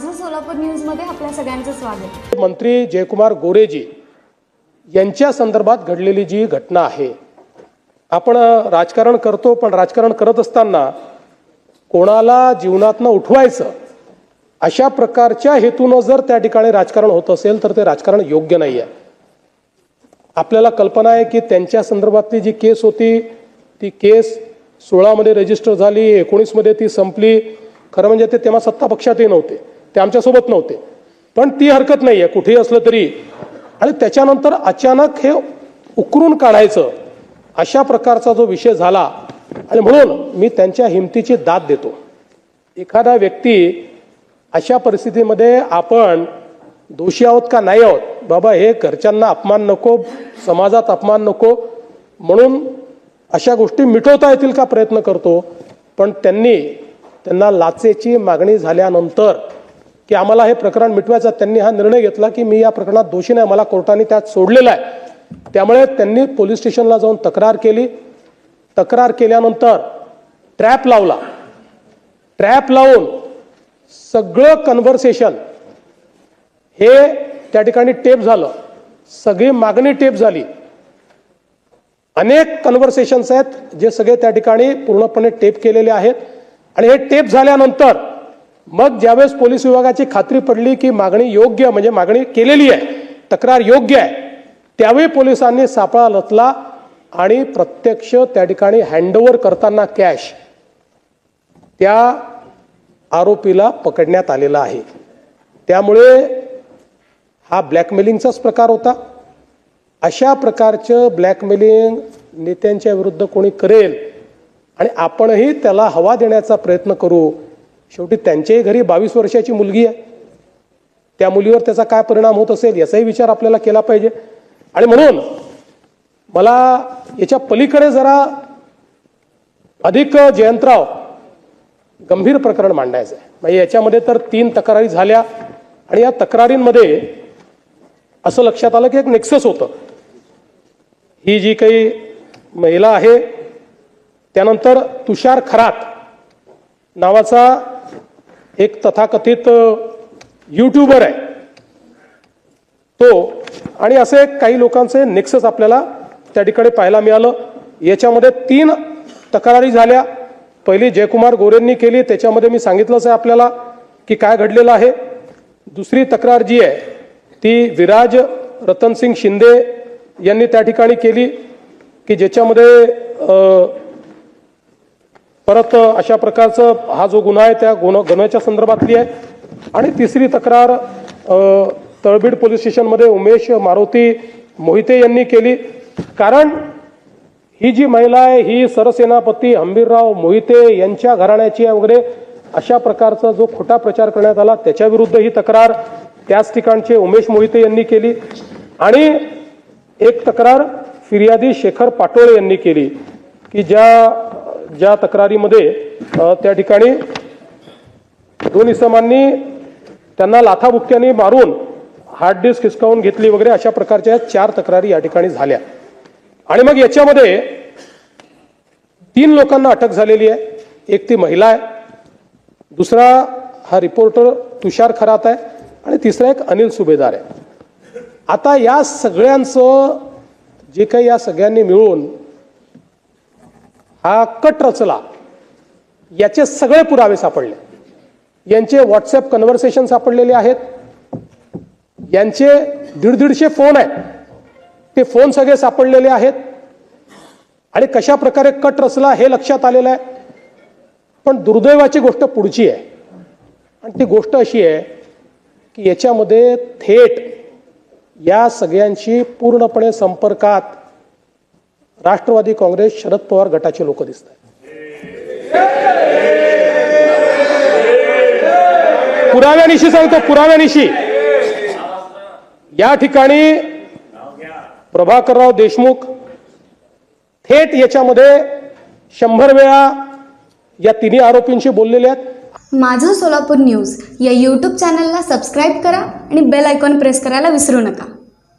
माझं सोलापूर न्यूजमध्ये आपल्या सगळ्यांचं स्वागत. मंत्री जयकुमार गोरेजी यांच्या संदर्भात घडलेली जी घटना आहे आपण राजकारण करतो पण राजकारण करत असताना कोणाला जीवनातनं उठवायचं अशा प्रकारच्या हेतूनं जर त्या ठिकाणी राजकारण होत असेल तर ते राजकारण योग्य नाही आहे आपल्याला कल्पना आहे की त्यांच्या संदर्भातली जी केस होती ती केस सोळामध्ये रजिस्टर झाली एकोणीसमध्ये ती संपली. खरं म्हणजे ते तेव्हा सत्ता पक्षातही नव्हते. ते आमच्यासोबत नव्हते. पण ती हरकत नाही आहे कुठेही असलं तरी. आणि त्याच्यानंतर अचानक हे उकरून काढायचं अशा प्रकारचा जो विषय झाला. आणि म्हणून मी त्यांच्या हिमतीची दाद देतो. एखादा व्यक्ती अशा परिस्थितीमध्ये आपण दोषी आहोत का नाही आहोत? बाबा हे घरच्यांना अपमान नको समाजात अपमान नको. म्हणून अशा गोष्टी मिटवता येतील का प्रयत्न करतो. पण त्यांनी त्यांना लाचेची मागणी झाल्यानंतर की आम्हाला हे प्रकरण मिटवायचं. त्यांनी हा निर्णय घेतला की मी या प्रकरणात दोषी नाही मला कोर्टाने त्यात सोडलेला आहे. त्यामुळे त्यांनी पोलीस स्टेशनला जाऊन तक्रार केली. तक्रार केल्यानंतर ट्रॅप लावला. ट्रॅप लावून सगळं कन्व्हर्सेशन हे त्या ठिकाणी टेप झालं. सगळी मागणी टेप झाली. अनेक कन्व्हर्सेशन्स आहेत जे सगळे त्या ठिकाणी पूर्णपणे टेप केलेले आहेत. आणि हे टेप झाल्यानंतर मग ज्यावेळेस पोलीस विभागाची खात्री पडली की मागणी योग्य म्हणजे मागणी केलेली आहे तक्रार योग्य आहे त्यावेळी पोलिसांनी सापळा लचला आणि प्रत्यक्ष त्या ठिकाणी हँडओव्हर करताना कॅश त्या आरोपीला पकडण्यात आलेला आहे. त्यामुळे हा ब्लॅकमेलिंगचाच प्रकार होता. अशा प्रकारचं ब्लॅकमेलिंग नेत्यांच्या विरुद्ध कोणी करेल आणि आपणही त्याला हवा देण्याचा प्रयत्न करू शेवटी त्यांच्याही घरी बावीस वर्षाची मुलगी आहे. त्या मुलीवर त्याचा काय परिणाम होत असेल याचाही विचार आपल्याला केला पाहिजे. आणि म्हणून मला याच्या पलीकडे जरा अधिक जयंतराव गंभीर प्रकरण मांडायचं आहे. म्हणजे याच्यामध्ये तर तीन तक्रारी झाल्या आणि या तक्रारींमध्ये असं लक्षात आलं की एक नेक्सस होतं. ही जी काही महिला आहे त्यानंतर तुषार खरात नावाचा एक तथाकथित यूट्यूबर आहे. तो आणि असे काही लोकांचे नेक्सस आपल्याला त्या ठिकाणी पाहायला मिळालं. याच्यामध्ये तीन तक्रारी झाल्या. पहिली जयकुमार गोरेंनी केली. त्याच्यामध्ये मी सांगितलंच आहे आपल्याला की काय घडलेलं आहे. दुसरी तक्रार जी आहे ती विराज रतनसिंग शिंदे यांनी त्या ठिकाणी केली की ज्याच्यामध्ये परत अशा प्रकारचं हा जो गुन्हा आहे त्या गुन्हा गुन्ह्याच्या संदर्भातली आहे. आणि तिसरी तक्रार तळबीड पोलीस स्टेशनमध्ये उमेश मारुती मोहिते यांनी केली. कारण ही जी महिला आहे ही सरसेनापती हंबीरराव मोहिते यांच्या घराण्याची आहे वगैरे अशा प्रकारचा जो खोटा प्रचार करण्यात आला त्याच्या विरुद्ध ही तक्रार त्याच ठिकाणचे उमेश मोहिते यांनी केली. आणि एक तक्रार फिर्यादी शेखर पाटोळे यांनी केली की ज्या ज्या तक्रारीमध्ये त्या ठिकाणी दोन इसमांनी त्यांना लाथाबुक्क्याने मारून हार्ड डिस्क हिसकावून घेतली वगैरे अशा प्रकारच्या चार तक्रारी या ठिकाणी झाल्या. आणि मग याच्यामध्ये तीन लोकांना अटक झालेली आहे. एक ती महिला आहे. दुसरा हा रिपोर्टर तुषार खरात आहे. आणि तिसरा एक अनिल सुभेदार आहे. आता या सगळ्यांचं जे काही या सगळ्यांनी मिळून हा कट रचला. याचे सगळे पुरावे सापडले. यांचे व्हॉट्सअप कन्व्हर्सेशन सापडलेले आहेत. यांचे दीड दीडशे फोन आहेत. ते फोन सगळे सापडलेले आहेत. आणि कशा प्रकारे कट रचला हे लक्षात आलेलं आहे. पण दुर्दैवाची गोष्ट पुढची आहे. आणि ती गोष्ट अशी आहे की याच्यामध्ये थेट या सगळ्यांशी पूर्णपणे संपर्कात राष्ट्रवादी काँग्रेस शरद पवार गटाचे लोक दिसत आहेत. पुराव्यानिशी सांगतो पुराव्यानिशी या ठिकाणी प्रभाकरराव देशमुख थेट याच्यामध्ये शंभर वेळा या तिन्ही आरोपींशी बोललेले आहेत. माझं सोलापूर न्यूज या यूट्यूब चॅनलला सबस्क्राईब करा आणि बेल आयकॉन प्रेस करायला विसरू नका.